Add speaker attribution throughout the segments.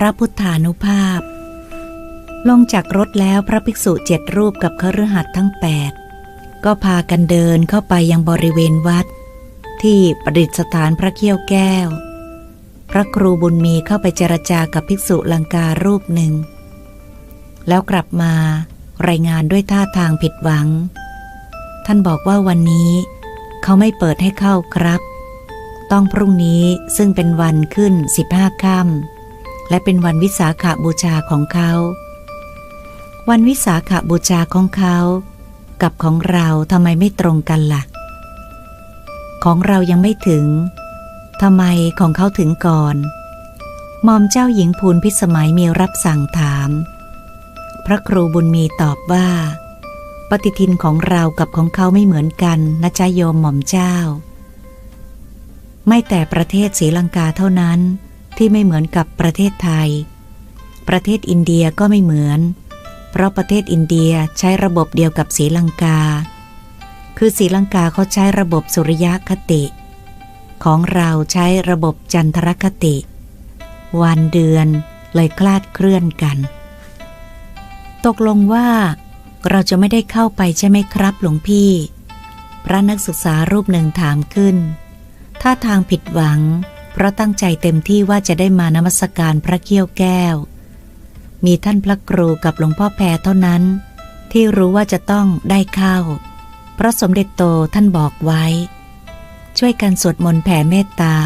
Speaker 1: พระพุทธานุภาพ ลงจากรถแล้วพระภิกษุเจ็ดรูปกับคฤหัสถ์ทั้งแปดก็พากันเดินเข้าไปยังบริเวณวัด ที่ประดิษฐานพระเขี้ยวแก้ว พระครูบุญมีเข้าไปเจรจากับภิกษุลังการูปหนึ่ง แล้วกลับมารายงานด้วยท่าทางผิดหวัง ท่านบอกว่าวันนี้ เขาไม่เปิดให้เข้าครับ ต้องพรุ่งนี้ซึ่งเป็นวันขึ้นสิบห้าค่ำ และเป็นวันวิสาขาบูชาของเขา วันวิสาขาบูชาของเขา กับของเราทำไมไม่ตรงกันละ่ะ ของเรายังไม่ถึงทำไมของเขาถึงก่อนหมอมเจ้าหญิงภูลพิสมัยมีรับสั่งถาม พระครูบุญมีตอบว่า ปฏิทินของเรากับของเขาไม่เหมือนกันนะจ๊ะโยมหม่อมเจ้า ไม่แต่ประเทศศรีลังกาเท่านั้น ที่ไม่เหมือนกับประเทศไทย ประเทศอินเดียก็ไม่เหมือน เพราะประเทศอินเดียใช้ระบบเดียวกับศรีลังกา คือศรีลังกาเขาใช้ระบบสุริยคติ ของเราใช้ระบบจันทรคติ วันเดือนเลยคลาดเคลื่อนกัน ตกลงว่า เราจะไม่ได้เข้าไปใช่ไหมครับหลวงพี่ พระนักศึกษารูปหนึ่งถามขึ้น ท่าทางผิดหวัง เพราะตั้งใจเต็มที่ว่าจะได้มานมัสการพระเกี้ยวแก้ว มีท่านพระครูกับหลวงพ่อแพรเท่านั้น ที่รู้ว่าจะต้องได้เข้า เพราะสมเด็จโตท่านบอกไว้ ช่วยกันสวดมนต์แผ่เมตตา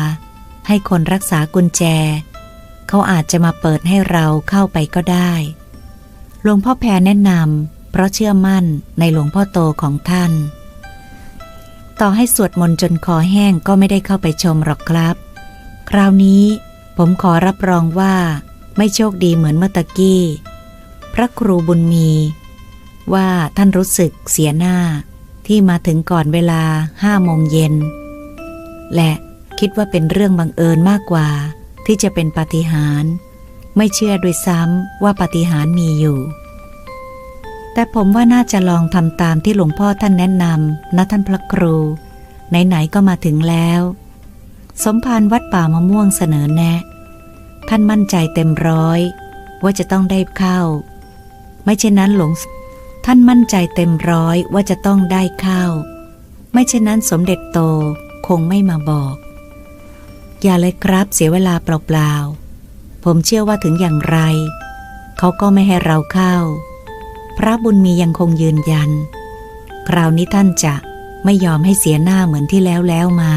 Speaker 1: ให้คนรักษากุญแจ เขาอาจจะมาเปิดให้เราเข้าไปก็ได้หลวงพ่อแพรแนะนำเพราะเชื่อมั่นในหลวงพ่อโตของท่าน ต่อให้สวดมนต์จนคอแห้งก็ไม่ได้เข้าไปชมหรอกครับ คราวนี้ผมขอรับรองว่าไม่โชคดีเหมือนเมื่อตะกี้ พระครูบุญมี ว่าท่านรู้สึกเสียหน้าที่มาถึงก่อนเวลาห้าโมงเย็น และคิดว่าเป็นเรื่องบังเอิญมากกว่า ที่จะเป็นปาฏิหาริย์ไม่เชื่อด้วยซ้ำว่าปาฏิหาริย์มีอยู่ แต่ผมว่าน่าจะลองทำตามที่หลวงพ่อท่านแนะนำนะท่านพระครู ไหนๆก็มาถึงแล้ว สมภารวัดป่ามะม่วงเสนอแนะ ท่านมั่นใจเต็มร้อย ว่าจะต้องได้เข้า ไม่เช่นนั้นหลวงท่านมั่นใจเต็มร้อยว่าจะต้องได้เข้า ไม่เช่นนั้นสมเด็จโตคงไม่มาบอก อย่าเลยครับเสียเวลาเปล่าๆผมเชื่อว่าถึงอย่างไร เขาก็ไม่ให้เราเข้า พระบุญมียังคงยืนยัน คราวนี้ท่านจะไม่ยอมให้เสียหน้าเหมือนที่แล้วแล้วมา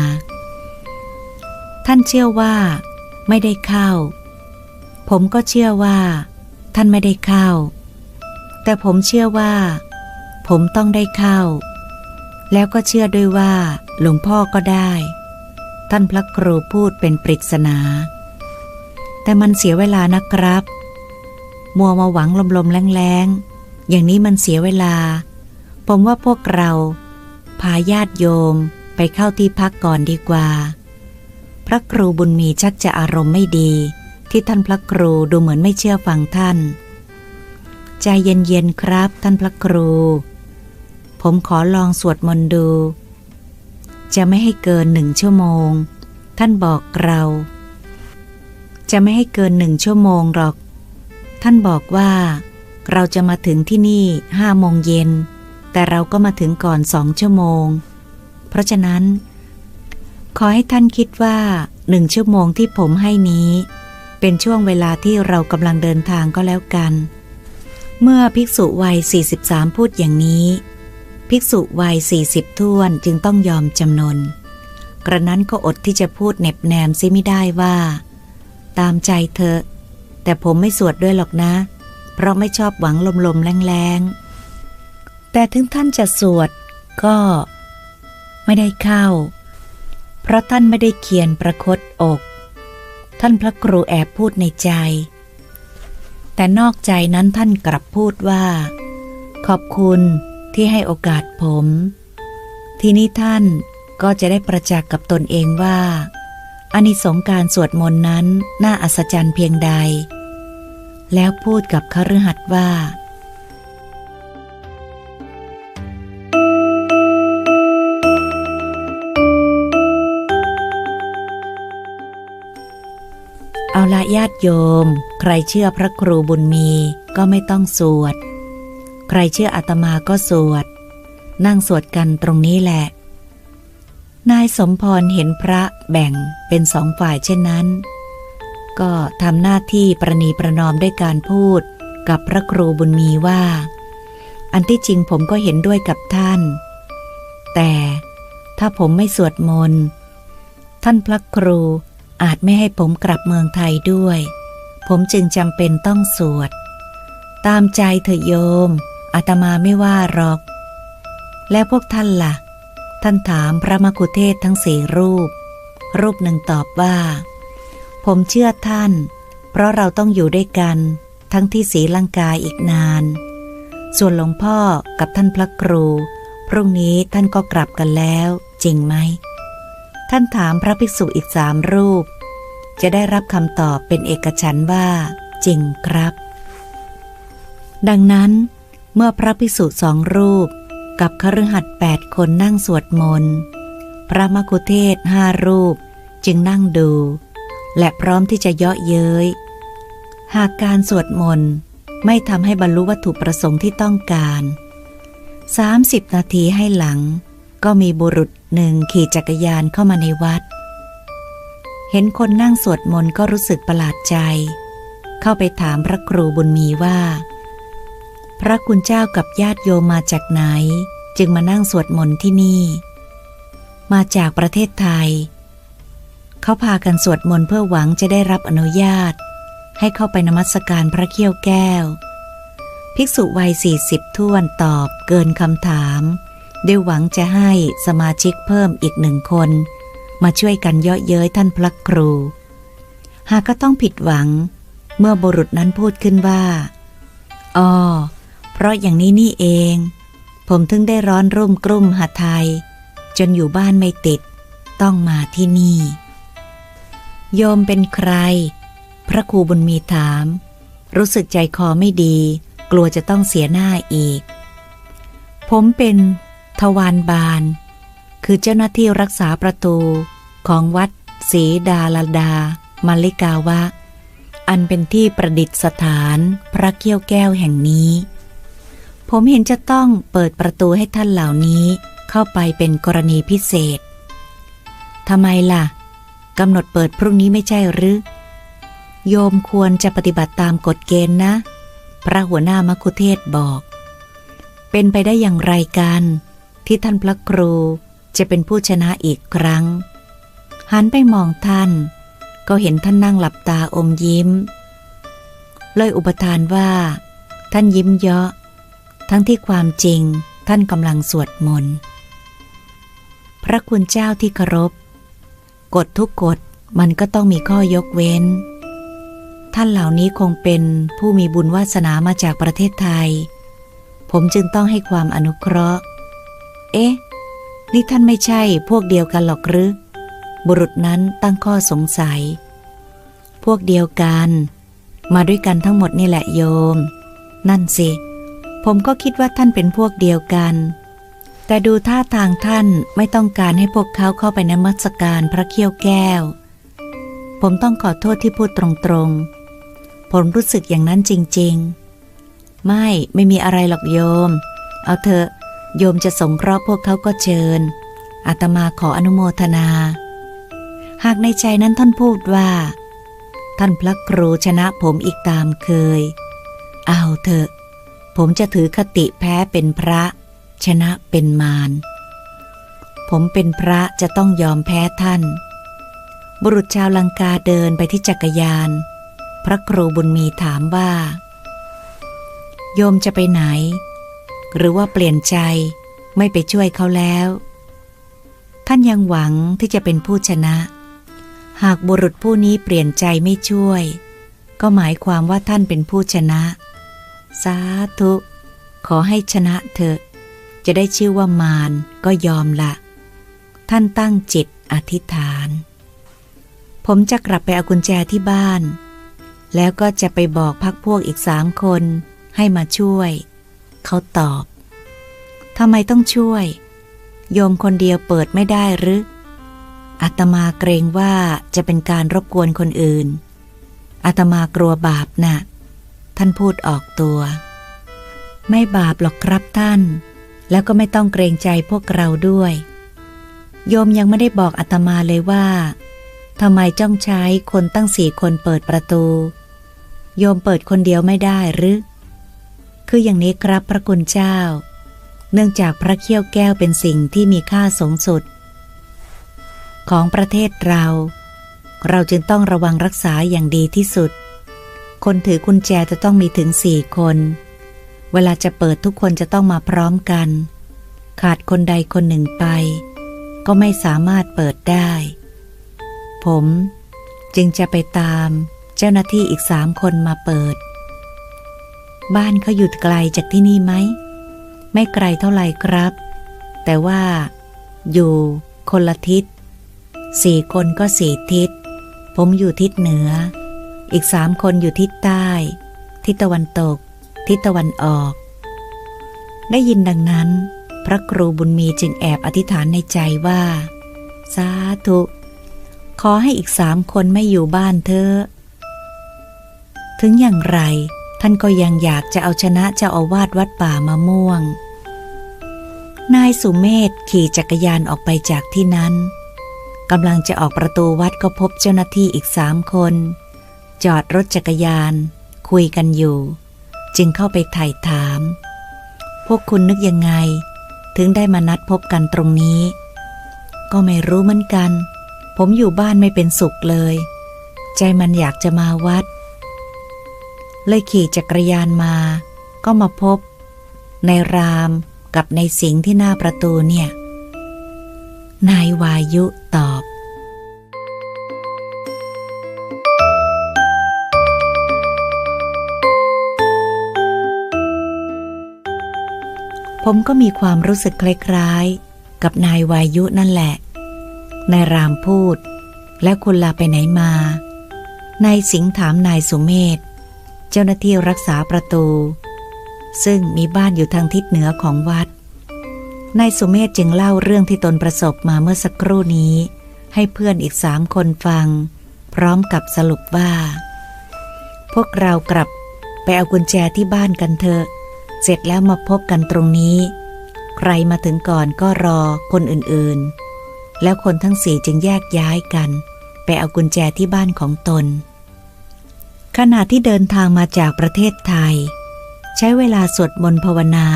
Speaker 1: ท่านเชื่อว่า ไม่ได้เข้า ผมก็เชื่อว่า ท่านไม่ได้เข้า แต่ผมเชื่อว่า ผมต้องได้เข้า แล้วก็เชื่อด้วยว่า หลวงพ่อก็ได้ ท่านพระครูพูดเป็นปริศนา แต่มันเสียเวลานะครับ มัวมาหวังลมๆแรงๆ อย่างนี้มันเสียเวลา ผมว่าพวกเรา พาญาติโยมไปเข้าที่พักก่อนดีกว่า พระครูบุญมีชักจะอารมณ์ไม่ดี ที่ท่านพระครูดูเหมือนไม่เชื่อฟังท่าน ใจเย็นๆครับ ท่านพระครู ผมขอลองสวดมนต์ดู จะไม่ให้เกินหนึ่งชั่วโมง ท่านบอกเรา จะไม่ให้เกินหนึ่งชั่วโมงหรอก ท่านบอกว่า เราจะมาถึงที่นี่ห้าโมงเย็น แต่เราก็มาถึงก่อนสองชั่วโมง เพราะฉะนั้น ขอให้ท่านคิดว่าหนึ่งชั่วโมงที่ผมให้นี้ เป็นช่วงเวลาที่เรากำลังเดินทางก็แล้วกัน เมื่อภิกษุวัย 43 พูดอย่างนี้ ภิกษุวัย 40 ท้วนจึงต้องยอมจำนน กระนั้นก็อดที่จะพูดเหน็บแนมซิไม่ได้ว่า ตามใจเธอ แต่ผมไม่สวดด้วยหรอกนะ เพราะไม่ชอบหวังลมๆแรงๆแต่ถึงท่านจะสวดก็ ไม่ได้เข้า เพราะท่านไม่ได้เขียนประคตอก ท่านพระครูแอบพูดในใจ แต่นอกใจนั้นท่านกลับพูดว่า ขอบคุณที่ให้โอกาสผม ทีนี้ท่านก็จะได้ประจักษ์กับตนเองว่าอานิสงส์การสวดมนต์นั้นน่าอัศจรรย์เพียงใด แล้วพูดกับคฤหัสถ์ว่า เอาละญาติโยม ใครเชื่อพระครูบุญมีก็ไม่ต้องสวด ใครเชื่ออาตมาก็สวด นั่งสวดกันตรงนี้แหละ นายสมพรเห็นพระแบ่งเป็นสองฝ่ายเช่นนั้น ก็ทำหน้าที่ประนีประนอมด้วยการพูดกับพระครูบุญมีว่า อันที่จริงผมก็เห็นด้วยกับท่าน แต่ถ้าผมไม่สวดมนต์ท่านพระครู อาจไม่ให้ผมกลับเมืองไทยด้วย ผมจึงจำเป็นต้องสวด ตามใจเถอะโยมอาตมาไม่ว่าหรอก แล้วพวกท่านละ่ะ ท่านถามพระมกุเทศทั้งสี่รูป รูปหนึ่งตอบว่า ผมเชื่อท่าน เพราะเราต้องอยู่ด้วยกัน ทั้งที่ศรีลังกาอีกนาน ส่วนหลวงพ่อกับท่านพระครู พรุ่งนี้ท่านก็กลับกันแล้ว จริงไหม ท่านถามพระภิกษุอีกสามรูป จะได้รับคำตอบเป็นเอกฉันท์ว่า จริงครับ ดังนั้น เมื่อพระภิกษุสองรูปกับคฤหัสถ์แปดคนนั่งสวดมนต์พระมกุเทศห้ารูปจึงนั่งดู และพร้อมที่จะเยาะเย้ย หากการสวดมนต์ไม่ทำให้บรรลุวัตถุประสงค์ที่ต้องการ 30 นาทีให้หลัง ก็มีบุรุษหนึ่งขี่จักรยานเข้ามาในวัด เห็นคนนั่งสวดมนต์ก็รู้สึกประหลาดใจ เข้าไปถามพระครูบุญมีว่า พระคุณเจ้ากับญาติโยมมาจากไหน จึงมานั่งสวดมนต์ที่นี่ มาจากประเทศไทย เขาพากันสวดมนต์เพื่อหวังจะได้รับอนุญาต ให้เข้าไปนมัสการพระเขี้ยวแก้ว ภิกษุวัยสี่สิบท่วนตอบเกินคำถาม ด้วยหวังจะให้สมาชิกเพิ่มอีกหนึ่งคน มาช่วยกันเยาะเย้ยท่านพระครู หากก็ต้องผิดหวัง เมื่อบุรุษนั้นพูดขึ้นว่าอ๋อเพราะอย่างนี้นี่เอง ผมถึงได้ร้อนรุ่มกลุ่มหาไทย จนอยู่บ้านไม่ติด ต้องมาที่นี่ โยมเป็นใคร พระครูบุญมีถาม รู้สึกใจคอไม่ดี กลัวจะต้องเสียหน้าอีก ผมเป็นทวารบาล คือเจ้าหน้าที่รักษาประตู ของวัดศรีดาลดา มาลิกาวะ อันเป็นที่ประดิษฐานพระเกี้ยวแก้วแห่งนี้ ผมเห็นจะต้องเปิดประตูให้ท่านเหล่านี้เข้าไปเป็นกรณีพิเศษทำไมล่ะกำหนดเปิดพรุ่งนี้ไม่ใช่หรือ โยมควรจะปฏิบัติตามกฎเกณฑ์นะ พระหัวหน้ามัคคุเทศบอก เป็นไปได้อย่างไรกัน ที่ท่านพระครูจะเป็นผู้ชนะอีกครั้ง หันไปมองท่าน ก็เห็นท่านนั่งหลับตาอมยิ้ม เลยอุปทานว่า ท่านยิ้มเยาะ ทั้งที่ความจริงท่านกำลังสวดมนต์ พระคุณเจ้าที่เคารพ กฎทุกกฎมันก็ต้องมีข้อยกเว้น ท่านเหล่านี้คงเป็นผู้มีบุญวาสนามาจากประเทศไทย ผมจึงต้องให้ความอนุเคราะห์ เอ๊ะ นี่ท่านไม่ใช่พวกเดียวกันหรอกหรือ บุรุษนั้นตั้งข้อสงสัย พวกเดียวกัน มาด้วยกันทั้งหมดนี่แหละโยม นั่นสิ ผมก็คิดว่าท่านเป็นพวกเดียวกัน แต่ดูท่าทางท่านไม่ต้องการให้พวกเขาเข้าไปนมัสการพระเขี้ยวแก้ว ผมต้องขอโทษที่พูดตรงๆ ผมรู้สึกอย่างนั้นจริง ๆ ไม่ไม่มีอะไรหรอกโยม เอาเถอะโยมจะสงเคราะห์พวกเขาก็เชิญอาตมาขออนุโมทนา หากในใจนั้นท่านพูดว่า ท่านพระครูชนะผมอีกตามเคย เอาเถอะ ผมจะถือคติแพ้เป็นพระ ชนะเป็นมาร ผมเป็นพระจะต้องยอมแพ้ท่าน บุรุษชาวลังกาเดินไปที่จักรยาน พระครูบุญมีถามว่า โยมจะไปไหน หรือว่าเปลี่ยนใจไม่ไปช่วยเขาแล้วท่านยังหวังที่จะเป็นผู้ชนะ หากบุรุษผู้นี้เปลี่ยนใจไม่ช่วย ก็หมายความว่าท่านเป็นผู้ชนะ สาธุ ขอให้ชนะเถอะ จะได้ชื่อว่ามารก็ยอมละ ท่านตั้งจิตอธิษฐาน ผมจะกลับไปเอากุญแจที่บ้าน แล้วก็จะไปบอกพักพวกอีกสามคนให้มาช่วย เขาตอบทำไมต้องช่วย โยมคนเดียวเปิดไม่ได้หรือ อาตมาเกรงว่าจะเป็นการรบกวนคนอื่นอาตมากลัวบาปนะ่ะ ท่านพูดออกตัว ไม่บาปหรอกครับท่าน แล้วก็ไม่ต้องเกรงใจพวกเราด้วย โยมยังไม่ได้บอกอาตมาเลยว่าทำไมจ้องใช้คนตั้งสี่คนเปิดประตู โยมเปิดคนเดียวไม่ได้หรือ คืออย่างนี้ครับพระคุณเจ้า เนื่องจากพระเขี้ยวแก้วเป็นสิ่งที่มีค่าสูงสุด ของประเทศเรา เราจึงต้องระวังรักษาอย่างดีที่สุด คนถือกุญแจจะต้องมีถึงสี่คน เวลาจะเปิดทุกคนจะต้องมาพร้อมกัน ขาดคนใดคนหนึ่งไป ก็ไม่สามารถเปิดได้ ผมจึงจะไปตามเจ้าหน้าที่อีกสามคนมาเปิด บ้านเขาอยู่ไกลจากที่นี่ไหม ไม่ไกลเท่าไหร่ครับ แต่ว่าอยู่คนละทิศ สี่คนก็สี่ทิศ ผมอยู่ทิศเหนือ อีกสามคนอยู่ทิศใต้ ทิศตะวันตก ทิศตะวันออก ได้ยินดังนั้น พระครูบุญมีจึงแอบอธิษฐานในใจว่า สาธุ ขอให้อีกสามคนไม่อยู่บ้านเธอ ถึงอย่างไรท่านก็ยังอยากจะเอาชนะเจ้าอาวาสวัดป่ามะม่วง นายสุเมธขี่จักรยานออกไปจากที่นั้น กำลังจะออกประตูวัดก็พบเจ้าหน้าที่อีกสามคน จอดรถจักรยาน คุยกันอยู่ จึงเข้าไปไถ่ถาม พวกคุณนึกยังไง ถึงได้มานัดพบกันตรงนี้ ก็ไม่รู้เหมือนกัน ผมอยู่บ้านไม่เป็นสุขเลย ใจมันอยากจะมาวัด เลยขี่จักรยานมา ก็มาพบ ในรามกับในสิงที่หน้าประตูเนี่ย นายวายุตอบ ผมก็มีความรู้สึกคล้ายๆ กับนายวายุนั่นแหละ นายรามพูด แล้วคุณลาไปไหนมา นายสิงถามนายสุเมธ เจ้าหน้าที่รักษาประตู ซึ่งมีบ้านอยู่ทางทิศเหนือของวัด นายสุเมธจึงเล่าเรื่องที่ตนประสบมาเมื่อสักครู่นี้ ให้เพื่อนอีกสามคนฟัง พร้อมกับสรุปว่า พวกเรากลับไปเอากุญแจที่บ้านกันเถอะ เสร็จแล้วมาพบกันตรงนี้ ใครมาถึงก่อนก็รอคนอื่นๆ แล้วคนทั้งสี่จึงแยกย้ายกัน ไปเอากุญแจที่บ้านของตน ขณะที่เดินทางมาจากประเทศไทย ใช้เวลาสวดมนต์ภาวนา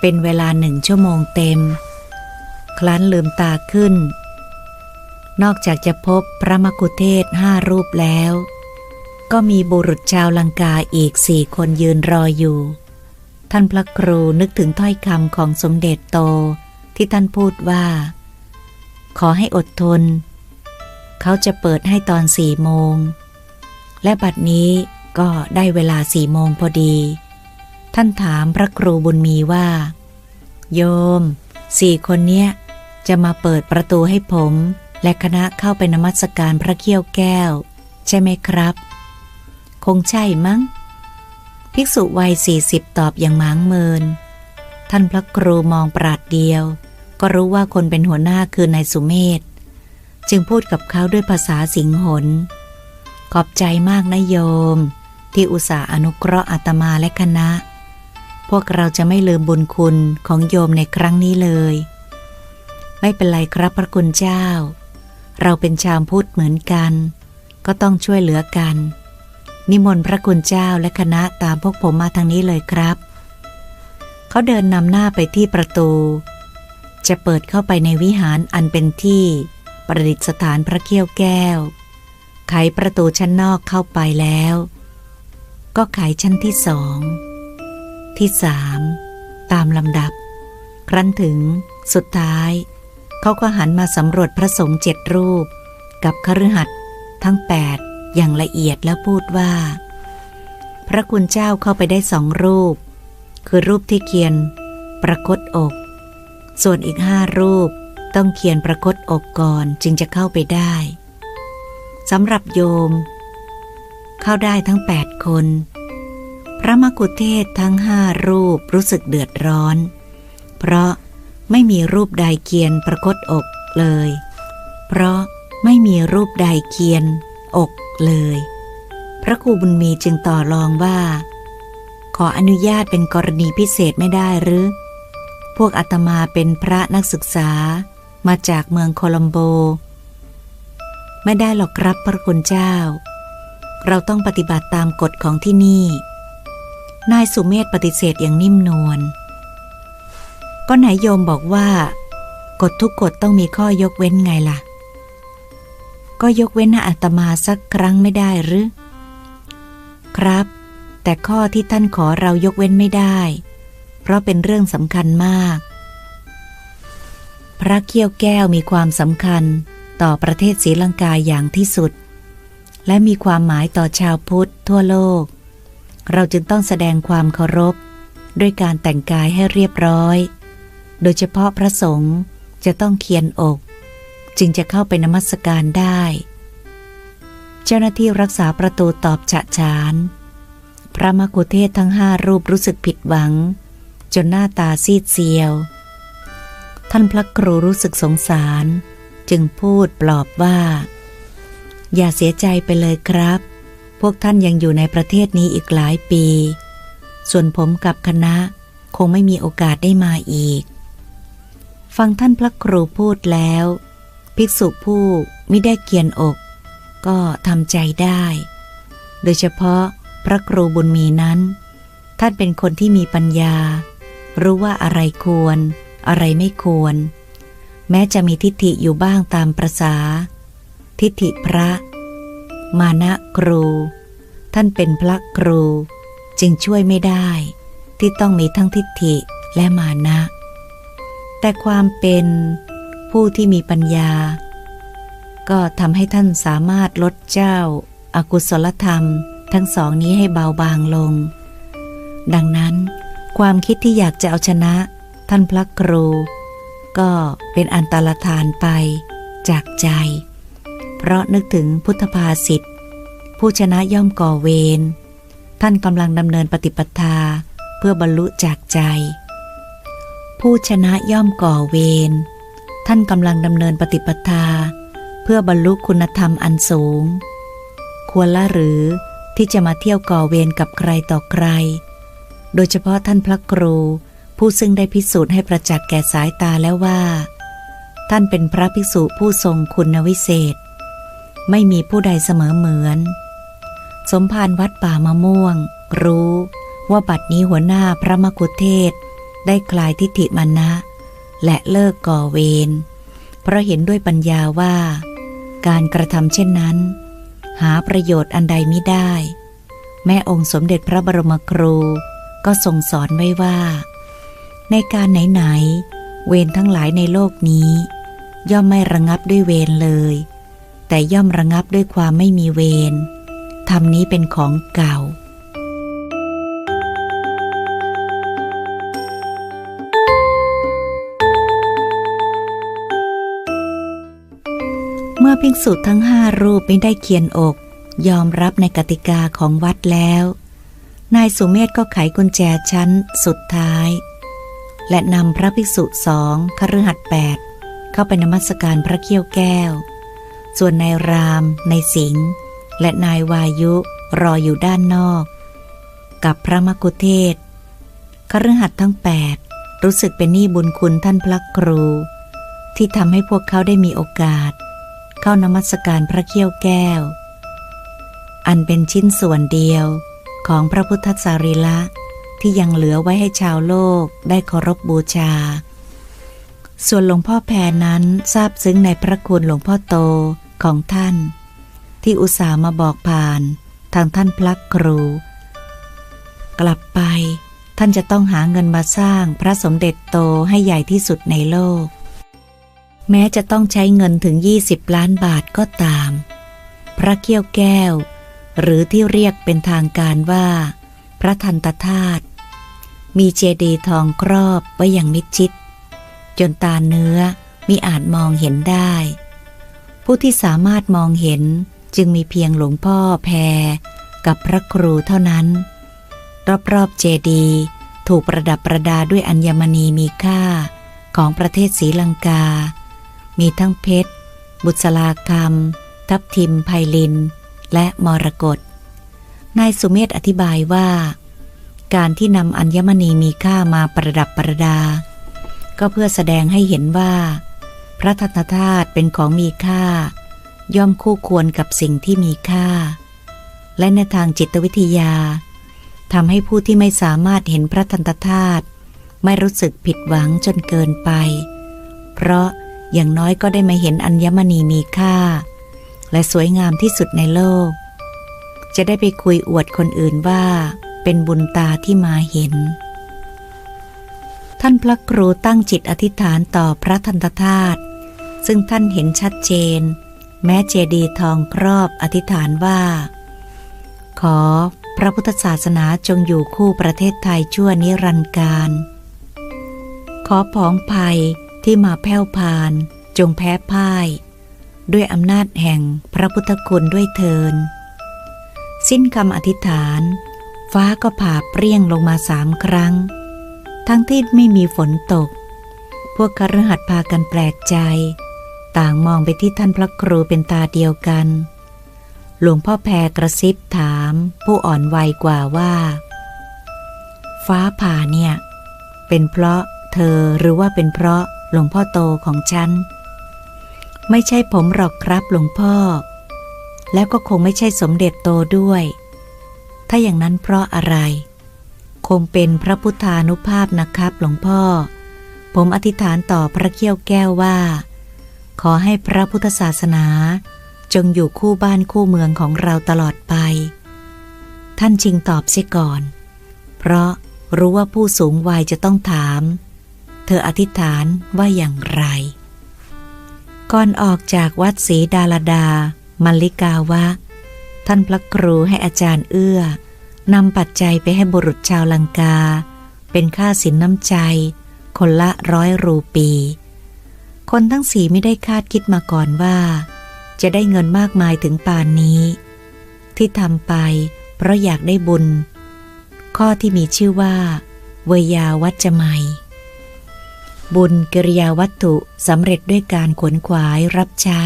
Speaker 1: เป็นเวลาหนึ่งชั่วโมงเต็มครั้นลืมตาขึ้น นอกจากจะพบพระมกุเทศห้ารูปแล้ว ก็มีบุรุษชาวลังกาอีกสี่คนยืนรออยู่ ท่านพระครูนึกถึงถ้อยคำของสมเด็จโตที่ท่านพูดว่า ขอให้อดทน เขาจะเปิดให้ตอนสี่โมง และบัดนี้ก็ได้เวลาสี่โมงพอดี ท่านถามพระครูบุญมีว่า โยม สี่คนเนี้ย จะมาเปิดประตูให้ผม และคณะเข้าไปนมัสการพระเขี้ยวแก้ว ใช่ไหมครับ คงใช่มั้ง ภิกษุวัยสี่สิบตอบอย่างหมางเมิน ท่านพระครูมองปราดเดียว ก็รู้ว่าคนเป็นหัวหน้าคือนายสุเมธจึงพูดกับเขาด้วยภาษาสิงหน ขอบใจมากนะโยม ที่อุตส่าห์อนุเคราะห์อาตมาและคณะ พวกเราจะไม่ลืมบุญคุณของโยมในครั้งนี้เลย ไม่เป็นไรครับพระคุณเจ้า เราเป็นชาวพุทธเหมือนกัน ก็ต้องช่วยเหลือกัน นิมนต์พระคุณเจ้าและคณะตามพวกผมมาทางนี้เลยครับ เขาเดินนำหน้าไปที่ประตู จะเปิดเข้าไปในวิหารอันเป็นที่ ประดิษฐานพระเขี้ยวแก้ว ไขประตูชั้นนอกเข้าไปแล้ว ก็ไขชั้นที่สอง ที่สามตามลำดับ ครั้นถึงสุดท้าย เขาก็หันมาสำรวจพระสงฆ์เจ็ดรูป กับคฤหัสถ์ทั้งแปดอย่างละเอียดแล้วพูดว่า พระคุณเจ้าเข้าไปได้สองรูป คือรูปที่เขียน ประคตอก ส่วนอีกห้ารูปต้องเขียนประคตอกก่อนจึงจะเข้าไปได้สำหรับโยม เข้าได้ทั้งแปดคน พระมกุเทศทั้งห้ารูปรู้สึกเดือดร้อน เพราะไม่มีรูปใดเขียนประคตอกเลย เพราะไม่มีรูปใดเขียนอกเลย พระครูบุญมีจึงต่อรองว่า ขออนุญาตเป็นกรณีพิเศษไม่ได้หรือ พวกอาตมาเป็นพระนักศึกษามาจากเมืองโคลัมโบ ไม่ได้หรอกครับพระคุณเจ้า เราต้องปฏิบัติตามกฎของที่นี่ นายสุเมธปฏิเสธอย่างนิ่มนวล ก็ไหนโยมบอกว่า กฎทุกกฎต้องมีข้อยกเว้นไงล่ะ ก็ยกเว้นให้อาตมาสักครั้งไม่ได้หรือ ครับ แต่ข้อที่ท่านขอเรายกเว้นไม่ได้ เพราะเป็นเรื่องสำคัญมาก พระเกี้ยวแก้วมีความสำคัญต่อประเทศศรีลังกาอย่างที่สุด และมีความหมายต่อชาวพุทธทั่วโลก เราจึงต้องแสดงความเคารพ ด้วยการแต่งกายให้เรียบร้อย โดยเฉพาะพระสงฆ์จะต้องเคียนอก จึงจะเข้าไปนมัสการได้ เจ้าหน้าที่รักษาประตูตอบฉะฉาน พระมกุเทศทั้งห้ารูปรู้สึกผิดหวัง จนหน้าตาซีดเซียว ท่านพระครูรู้สึกสงสาร จึงพูดปลอบว่า อย่าเสียใจไปเลยครับ พวกท่านยังอยู่ในประเทศนี้อีกหลายปี ส่วนผมกับคณะคงไม่มีโอกาสได้มาอีก ฟังท่านพระครูพูดแล้ว ภิกษุผู้ไม่ได้เกียนอก ก็ทำใจได้ โดยเฉพาะพระครูบุญมีนั้น ท่านเป็นคนที่มีปัญญา รู้ว่าอะไรควร อะไรไม่ควร แม้จะมีทิฏฐิอยู่บ้างตามประษา ทิฏฐิพระ มานะครู ท่านเป็นพระครู จึงช่วยไม่ได้ ที่ต้องมีทั้งทิฏฐิและมานะ แต่ความเป็นผู้ที่มีปัญญา ก็ทำให้ท่านสามารถลดเจ้าอากุศลธรรมทั้งสองนี้ให้เบาบางลง ดังนั้น ความคิดที่อยากจะเอาชนะ ท่านพระครู ก็เป็นอันตรธานไปจากใจ เพราะนึกถึงพุทธภาษิตผู้ชนะย่อมก่อเวรท่านกำลังดำเนินปฏิปทาเพื่อบรรลุจากใจ ผู้ชนะย่อมก่อเวรท่านกำลังดำเนินปฏิปทา เพื่อบรรลุคุณธรรมอันสูง ควรละหรือที่จะมาเที่ยวก่อเวรกับใครต่อใคร โดยเฉพาะท่านพระครู ผู้ซึ่งได้พิสูจน์ให้ประจักษ์แก่สายตาแล้วว่า ท่านเป็นพระภิกษุผู้ทรงคุณวิเศษ ไม่มีผู้ใดเสมอเหมือน สมภารวัดป่ามะม่วง รู้ว่าบัดนี้หัวหน้าพระมกุเทศ ได้คลายทิฏฐิมานะ และเลิกก่อเวรเพราะเห็นด้วยปัญญาว่า การกระทำเช่นนั้น หาประโยชน์อันใดไม่ได้ แม่องค์สมเด็จพระบรมครูก็ทรงสอนไว้ว่า ในการไหน ๆ เวรทั้งหลายในโลกนี้ ย่อมไม่ระงับด้วยเวรเลย แต่ย่อมระงับด้วยความไม่มีเวรธรรมนี้เป็นของเก่า เมื่อภิกษุทั้งห้ารูปไม่ได้เขียนอก ยอมรับในกติกาของวัดแล้ว นายสุเมธก็ไขกุญแจชั้นสุดท้าย และนำพระภิกษุสองคฤหัสถ์แปดเข้าไปนมัสการพระเขี้ยวแก้ว ส่วนนายราม นายสิงห์และนายวายุรออยู่ด้านนอก กับพระมกุเทศคฤหัสถ์ทั้งแปดรู้สึกเป็นหนี้บุญคุณท่านพระครู ที่ทำให้พวกเขาได้มีโอกาส เข้านมัสการพระเขี้ยวแก้ว อันเป็นชิ้นส่วนเดียวของพระพุทธสารีละที่ยังเหลือไว้ให้ชาวโลกได้เคารพบบูชา ส่วนหลวงพ่อแพรนั้นทราบซึ้งในพระคุณหลวงพ่อโต ของท่าน ที่อุตส่าห์มาบอกผ่าน ทางท่านพระครู กลับไปท่านจะต้องหาเงินมาสร้างพระสมเด็จโตให้ใหญ่ที่สุดในโลก แม้จะต้องใช้เงินถึง 20 ล้านบาทก็ตาม พระเกี้ยวแก้ว หรือที่เรียกเป็นทางการว่า พระทันตธาตุมีเจดีย์ทองครอบไว้อย่างมิดชิด จนตาเนื้อมิอาจมองเห็นได้ ผู้ที่สามารถมองเห็นจึงมีเพียงหลวงพ่อแพรกับพระครูเท่านั้น รอบๆเจดีย์ถูกประดับประดาด้วยอัญมณีมีค่าของประเทศศรีลังกา มีทั้งเพชร บุษลาคำทับทิมไพลิน และมรกตนายสุเมธอธิบายว่า การที่นำอัญมณีมีค่ามาประดับประดา ก็เพื่อแสดงให้เห็นว่า พระทัตธาตุเป็นของมีค่า ย่อมคู่ควรกับสิ่งที่มีค่า และในทางจิตวิทยาทำให้ผู้ที่ไม่สามารถเห็นพระทันตธาตุไม่รู้สึกผิดหวังจนเกินไป เพราะอย่างน้อยก็ได้มาเห็นอัญมณีมีค่า และสวยงามที่สุดในโลก จะได้ไปคุยอวดคนอื่นว่า เป็นบุญตาที่มาเห็น ท่านพระครูตั้งจิตอธิษฐานต่อพระทันตธาตุ ซึ่งท่านเห็นชัดเจน แม้เจดีย์ทองครอบอธิษฐานว่า ขอพระพุทธศาสนาจงอยู่คู่ประเทศไทยชั่วนิรันดร์การ ขอผองภัยที่มาแผ่วพาน จงแพ้พ่าย ด้วยอำนาจแห่งพระพุทธคุณด้วยเทิน สิ้นคำอธิษฐาน ฟ้าก็ผ่าเปรี้ยงลงมาสามครั้ง ทั้งที่ไม่มีฝนตก พวกคฤหัสถ์พากันแปลกใจ ต่างมองไปที่ท่านพระครูเป็นตาเดียวกัน หลวงพ่อแพรกระซิบถามผู้อ่อนวัยกว่าว่า ฟ้าผ่าเนี่ย เป็นเพราะเธอหรือว่าเป็นเพราะหลวงพ่อโตของฉัน ไม่ใช่ผมหรอกครับหลวงพ่อ แล้วก็คงไม่ใช่สมเด็จโตด้วย ถ้าอย่างนั้นเพราะอะไร คงเป็นพระพุทธานุภาพนะครับหลวงพ่อ ผมอธิษฐานต่อพระเขี้ยวแก้วว่า ขอให้พระพุทธศาสนา จงอยู่คู่บ้านคู่เมืองของเราตลอดไป ท่านชิงตอบเสียก่อน เพราะรู้ว่าผู้สูงวัยจะต้องถาม เธออธิษฐานว่าอย่างไร ก่อนออกจากวัดศรีดาลดา มัลลิกาวะ ท่านพระครูให้อาจารย์เอื้อนำปัจจัยไปให้บุรุษชาวลังกา เป็นค่าสินน้ำใจ คนละร้อยรูปี คนทั้งสี่ไม่ได้คาดคิดมาก่อนว่า จะได้เงินมากมายถึงป่านนี้ ที่ทำไปเพราะอยากได้บุญ ข้อที่มีชื่อว่า เวยาวัจจะไมบุญกิริยาวัตถุสำเร็จด้วยการขวนขวายรับใช้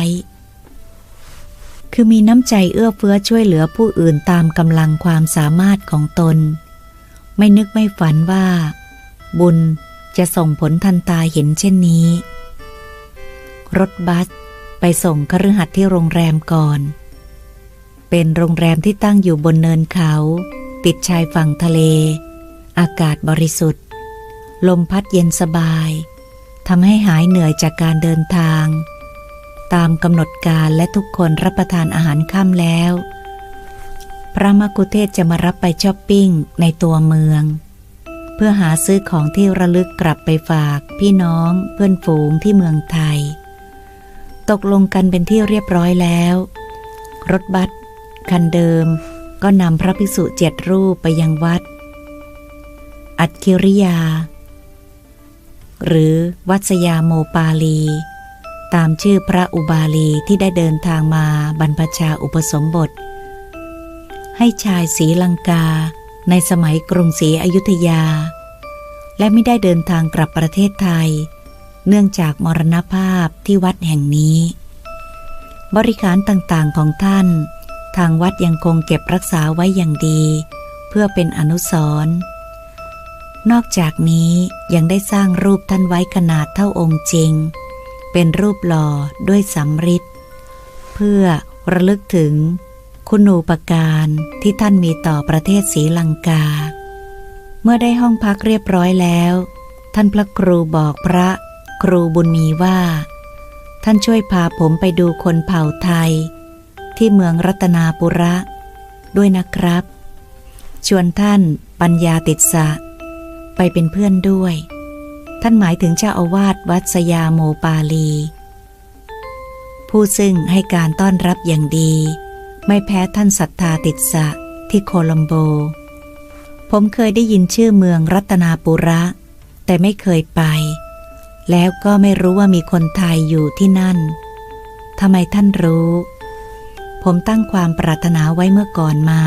Speaker 1: คือมีน้ำใจเอื้อเฟื้อช่วยเหลือผู้อื่นตามกำลังความสามารถของตน ไม่นึกไม่ฝันว่า บุญจะส่งผลทันตาเห็นเช่นนี้ รถบัส ไปส่งคฤหัสถ์ที่โรงแรมก่อน เป็นโรงแรมที่ตั้งอยู่บนเนินเขา ติดชายฝั่งทะเล อากาศบริสุทธิ์ ลมพัดเย็นสบายทำให้หายเหนื่อยจากการเดินทาง ตามกำหนดการและทุกคนรับประทานอาหารค่ำแล้ว พระมกุเทศจะมารับไปช้อปปิ้งในตัวเมือง เพื่อหาซื้อของที่ระลึกกลับไปฝากพี่น้องเพื่อนฝูงที่เมืองไทย ตกลงกันเป็นที่เรียบร้อยแล้ว รถบัสคันเดิมก็นำพระภิกษุเจ็ดรูปไปยังวัด อัจคิริยา หรือวัสยาโมปาลี ตามชื่อพระอุบาลีที่ได้เดินทางมาบรรพชาอุปสมบท ให้ชายศรีลังกาในสมัยกรุงศรีอยุธยา และไม่ได้เดินทางกลับประเทศไทย เนื่องจากมรณภาพที่วัดแห่งนี้ บริการต่างๆของท่าน ทางวัดยังคงเก็บรักษาไว้อย่างดี เพื่อเป็นอนุสรณ์นอกจากนี้ยังได้สร้างรูปท่านไว้ขนาดเท่าองค์จริง เป็นรูปหล่อด้วยสำริดเพื่อระลึกถึง คุณูปการที่ท่านมีต่อประเทศศรีลังกา เมื่อได้ห้องพักเรียบร้อยแล้ว ท่านพระครูบอกพระ ครูบุญมีว่า ท่านช่วยพาผมไปดูคนเผ่าไทย ที่เมืองรัตนาปุระ ด้วยนะครับ ชวนท่านปัญญาติดสะ ไปเป็นเพื่อนด้วย ท่านหมายถึงเจ้าอาวาสวัดสยาโมปาลี ผู้ซึ่งให้การต้อนรับอย่างดี ไม่แพ้ท่านศรัทธาติดสะที่โคลัมโบ ผมเคยได้ยินชื่อเมืองรัตนาปุระ แต่ไม่เคยไป แล้วก็ไม่รู้ว่ามีคนไทยอยู่ที่นั่นทำไมท่านรู้ ผมตั้งความปรารถนาไว้เมื่อก่อนมา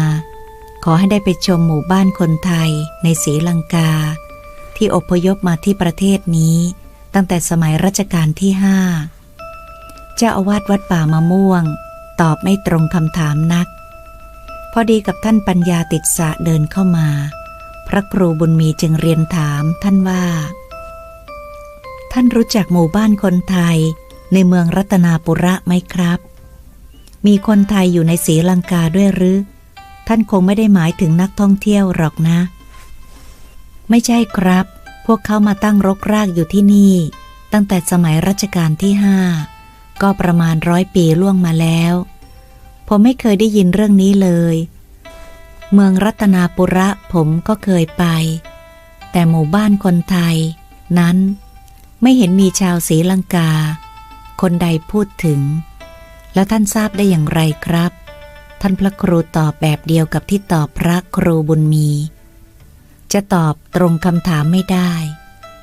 Speaker 1: ขอให้ได้ไปชมหมู่บ้านคนไทยในศรีลังกา ที่อพยพมาที่ประเทศนี้ ตั้งแต่สมัยรัชกาลที่ห้าเจ้าอาวาสวัดป่ามะม่วง ตอบไม่ตรงคำถามนัก พอดีกับท่านปัญญาติดสะเดินเข้ามา พระครูบุญมีจึงเรียนถามท่านว่า ท่านรู้จักหมู่บ้านคนไทยในเมืองรัตนาปุระไหมครับ มีคนไทยอยู่ในศรีลังกาด้วยหรือ ท่านคงไม่ได้หมายถึงนักท่องเที่ยวหรอกนะ ไม่ใช่ครับ พวกเขามาตั้งรกรากอยู่ที่นี่ ตั้งแต่สมัยรัชกาลที่ห้าก็ประมาณร้อยปีล่วงมาแล้ว ผมไม่เคยได้ยินเรื่องนี้เลย เมืองรัตนาปุระผมก็เคยไป แต่หมู่บ้านคนไทย นั้น ไม่เห็นมีชาวศรีลังกา คนใดพูดถึง แล้วท่านทราบได้อย่างไรครับ ท่านพระครูตอบแบบเดียวกับที่ตอบพระครูบุญมี จะตอบตรงคำถามไม่ได้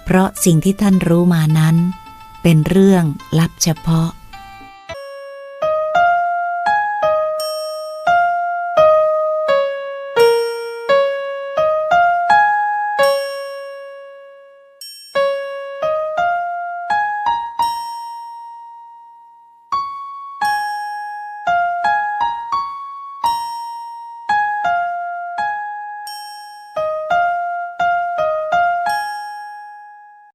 Speaker 1: เพราะสิ่งที่ท่านรู้มานั้น เป็นเรื่องลับเฉพาะ